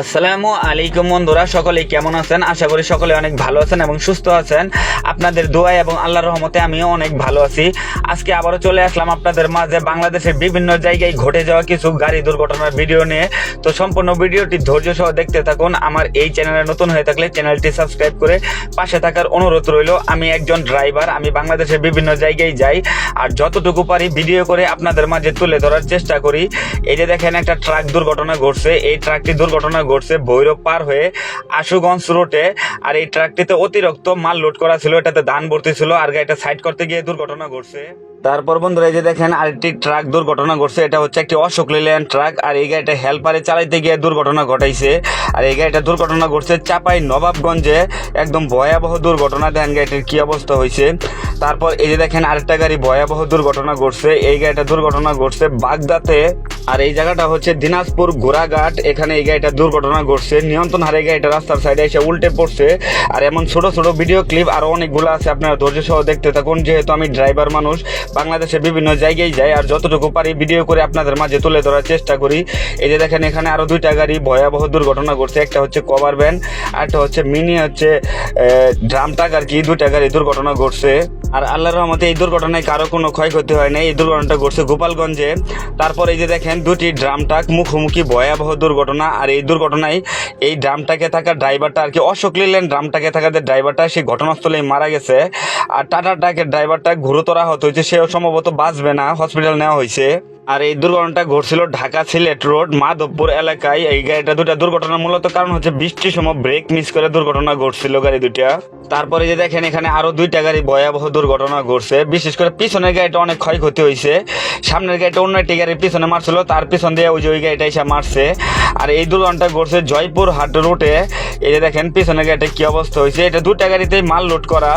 আসসালামু আলাইকুম বন্ধুরা সকলে কেমন আছেন? আশা করি সকলে অনেক ভালো আছেন এবং সুস্থ আছেন। আপনাদের দোয়া এবং আল্লাহর রহমতে আমিও অনেক ভালো আছি। আজকে আবারও চলে আসলাম আপনাদের মাঝে। বাংলাদেশের বিভিন্ন জায়গায় ঘটে যাওয়া কিছু গাড়ি দুর্ঘটনার ভিডিও নিয়ে। তো সম্পূর্ণ ভিডিওটি ধৈর্য সহ দেখতে থাকুন। আমার এই চ্যানেলে নতুন হয়ে থাকলে চ্যানেলটি সাবস্ক্রাইব করে পাশে থাকার অনুরোধ রইল। আমি একজন ড্রাইভার, আমি বাংলাদেশের বিভিন্ন জায়গায় যাই। আর যতটুকু পারি ভিডিও করে আপনাদের মাঝে তুলে ধরার চেষ্টা করি। এই যে দেখেন একটা ট্রাক দুর্ঘটনা ঘটছে। এই ট্রাকটি দুর্ঘটনা ঘটছে ভৈরব পার হয়ে আশুগঞ্জ রোডে। আর এই ট্রাকটিতে অতিরিক্ত মাল লোড করা ছিল, এটাতে ধান ভর্তি ছিল, আর গাড়িটা সাইড করতে গিয়ে দুর্ঘটনা ঘটছে। তারপর বন্ধুরা এই যে দেখেন, আরেকটি ট্রাক দুর্ঘটনা ঘটছে, এটা হচ্ছে একটি অশোক লেল্যান্ড ট্রাক, আর এই গাড়িটা হেল্পারে চালাইতে গিয়ে দুর্ঘটনা ঘটাইছে। আর এই গাড়িটা দুর্ঘটনা ঘটছে চাপাই নবাবগঞ্জে, একদম ভয়াবহ দুর্ঘটনা, দেখেন গাড়িটির কী অবস্থা হয়েছে। তারপর এই যে দেখেন, আরেকটা গাড়ি ভয়াবহ দুর্ঘটনা ঘটছে, এই গাড়িটা দুর্ঘটনা ঘটছে বাগদাতে। আর এই জায়গাটা হচ্ছে দিনাজপুর ঘোড়াঘাট। এখানে এই গাড়িটা দুর্ঘটনা ঘটছে, নিয়ন্ত্রণ হারে গাড়িটা রাস্তার সাইডে এসে উল্টে পড়ছে। আর এমন ছোট ছোট ভিডিও ক্লিপ আরও অনেকগুলো আছে, আপনারা ধৈর্য সহ দেখতে থাকুন। যেহেতু আমি ড্রাইভার মানুষ, বাংলাদেশের বিভিন্ন জায়গায় যাই আর যতটুকু পারি ভিডিও করে আপনাদের মাঝে তুলে ধরার চেষ্টা করি। এই যে দেখেন, এখানে আরও দুইটা গাড়ি ভয়াবহ দুর্ঘটনা ঘটছে। একটা হচ্ছে কভার ভ্যান আর একটা হচ্ছে মিনি হচ্ছে ড্রাম ট্রাক আর কি দুইটা গাড়ি দুর্ঘটনা ঘটছে। আর আল্লাহর রহমতে এই দুর্ঘটনায় কারও কোনো ক্ষয়ক্ষতি হয় নাই। এই দুর্ঘটনাটা ঘটছে গোপালগঞ্জে। তারপর এই যে দেখেন, দুটি ড্রাম ট্রাক মুখোমুখি ভয়াবহ দুর্ঘটনা। আর এই দুর্ঘটনায় এই ড্রামটাকে থাকা ড্রাইভারটা আর কি অশোক লিলেন ড্রামটাকে থাকা যে ড্রাইভারটা সেই ঘটনাস্থলেই মারা গেছে। আর টাটা ট্রাকের ড্রাইভারটা গুরুতর আহত হয়েছে, সেও সম্ভবত বাঁচবে না, হসপিটাল নেওয়া হয়েছে। আর এই দুর্ঘটনাটা ঘটছিল ঢাকা সিলেট রোড, মাধবপুর এলাকায়। এই গাড়িটা দুটা দুর্ঘটনা মূলত কারণ হচ্ছে বৃষ্টির সময় ব্রেক মিস করে দুর্ঘটনা ঘটছিল গাড়ি দুটা তারপরে যে দেখেন এখানে আরও দুইটা গাড়ি ভয়াবহ দুর্ঘটনা ঘটছে। বিশেষ করে পিছনের গাড়িটা অনেক ক্ষয়ক্ষতি হয়েছে। সামনের গাড়িটা অন্য একটি গাড়ির পিছনে মারছিল, তার পিছন দিয়ে ওই যে ওই গাড়িটা এসে মারছে। আর এই দুর্ঘটনাটা ঘটছে জয়পুর হাট রুটে। এই যে দেখেন পিছনের গাড়িটা কি অবস্থা হয়েছে। এটা দুটা গাড়িতেই মাল লোড করা,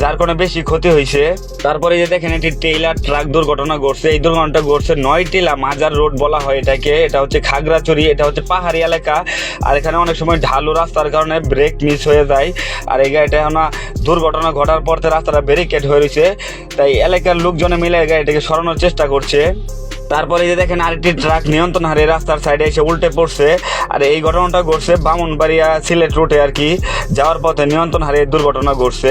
যার কোনো বেশি ক্ষতি হয়েছে। তারপরে যে দেখেন এটি টেইলার ট্রাক দুর্ঘটনা ঘটছে। এই দুর্ঘটনাটা ঘটছে নয় টিলা মাজার রোড বলা হয় এটাকে। এটা হচ্ছে খাগড়াছড়ি, এটা হচ্ছে পাহাড়ি এলাকা। আর এখানে অনেক সময় ঢালু রাস্তার কারণে ব্রেক মিস হয়ে যায়। আর এই গাড়িটা না দুর্ঘটনা ঘটার পর রাস্তাটা ব্যারিকেড হয়ে রয়েছে। তাই এলাকার লোকজনে মিলে গাড়িটাকে সরানোর চেষ্টা করছে। তারপরে এই যে দেখেন আরেকটি ট্রাক নিয়ন্ত্রণ হারিয়ে রাস্তার সাইডে এসে উল্টে পড়ছে। আর এই ঘটনাটা ঘটছে বামুনবাড়িয়া সিলেট রুটে আর কি যাওয়ার পথে নিয়ন্ত্রণ হারিয়ে দুর্ঘটনা ঘটছে।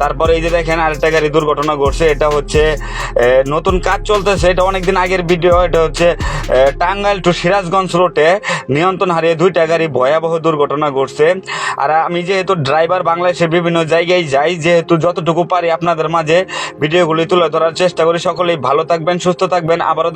তারপরে এই যে দেখেন আরেকটা গাড়ি দুর্ঘটনা ঘটছে। এটা হচ্ছে নতুন কাজ চলতেছে। এটা অনেকদিন আগের ভিডিও এটা হচ্ছে টাঙ্গাইল টু সিরাজগঞ্জ রোডে নিয়ন্ত্রণ হারিয়ে দুইটা গাড়ি ভয়াবহ দুর্ঘটনা ঘটছে। আর আমি যেহেতু ড্রাইভার বাংলাদেশের বিভিন্ন জায়গায় যাই, যেহেতু যতটুকু পারি আপনাদের মাঝে ভিডিওগুলি তুলে ধরার চেষ্টা করি। সকলেই ভালো থাকবেন, সুস্থ থাকবেন। আবারও